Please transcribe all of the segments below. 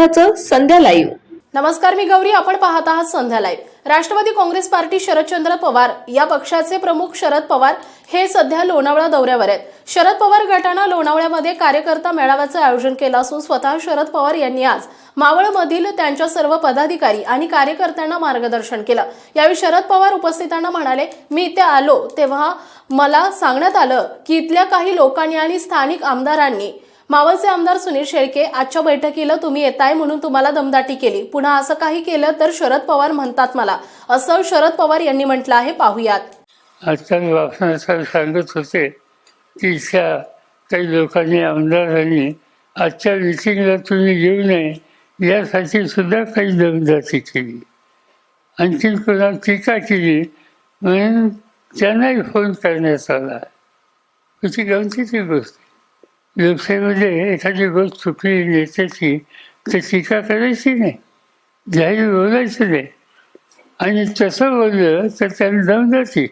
विरोधाचं संध्या live नमस्कार मी गौरी आपण पाहत आहात Sandhya live Rashtrawadi Congress party Sharadchandra Pawar या पक्षाचे प्रमुख शरद पवार हे सध्या लोणावळा दौऱ्यावर आहेत. शरद पवार गटानं लोणावळ्यामध्ये कार्यकर्ता मेळाव्याचं आयोजन केलं असून स्वतः शरद पवार यांनी आज मावळमधील त्यांच्या सर्व पदाधिकारी आणि कार्यकर्त्यांना मार्गदर्शन केलं. यावेळी शरद पवार उपस्थितांना म्हणाले मी इथे आलो तेव्हा मला सांगण्यात आलं की इथल्या काही लोकांनी आणि स्थानिक आमदारांनी मावळचे आमदार सुनील शेळके आजच्या बैठकीला तुम्ही येताय म्हणून तुम्हाला दमदाटी केली. पुन्हा असं काही केलं तर शरद पवार म्हणतात मला. असं शरद पवार यांनी म्हटलं आहे. पाहुयात. आजकाल सांगत होते की काही लोकांनी आमदारांनी आजच्या मिटिंगला तुम्ही येऊ नये यासाठी सुद्धा काही दमदाटी केली. आणखी कोणा टीका केली म्हणून त्यांनाही फोन करण्यात आला. त्याची गमतीची गोष्ट आहे. लोकशाहीमध्ये एखादी गोष्ट चुकली नेत्याची तर टीका करायची नाही. जाहीर बोलायचं नाही. आणि तसं बोललं तर त्यांना दमदाती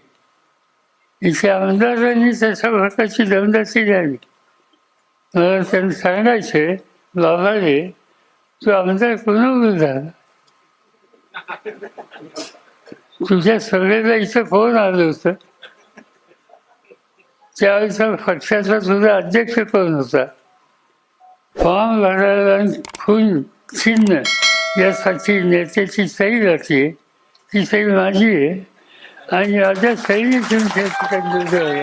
इथे आमदारांनी तशा प्रकारची दमदाती द्यावी. मला त्यांना सांगायचे बाबा रे तू आमदार कोणावर झाला तुझ्या सगळ्याला इथं कोण आलं होतं? त्यावेळेचा पक्षाचा सुद्धा अध्यक्ष कोण होता? फॉर्म भरायला खून चिन्ह यासाठी नेत्याची सही लागते ती सही माझी आहे. आणि माझ्या सहीने तुम्ही ठिकाणी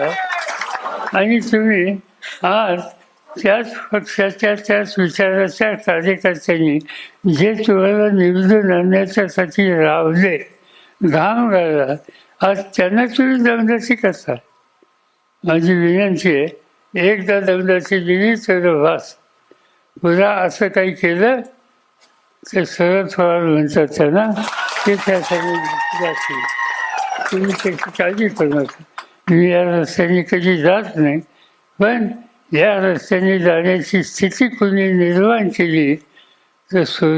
आणि तुम्ही आज त्याच पक्षाच्या त्याच विचाराच्या कार्यकर्त्यांनी जे तुम्हाला निवडून आणण्याच्यासाठी रावले घाम घाला आज त्यांना तुम्ही दमदाची करता. माझी विनंती आहे एकदा दमदाची दिली तर वास. पुन्हा असं काही केलं तर शरद पवार म्हणतात त्यांना ते त्यासाठी जातील तुम्ही त्याची काळजी करू नका. मी या रस्त्याने कधी जात नाही पण या रस्त्याने जाण्याची स्थिती कुणी निर्माण केली तर सो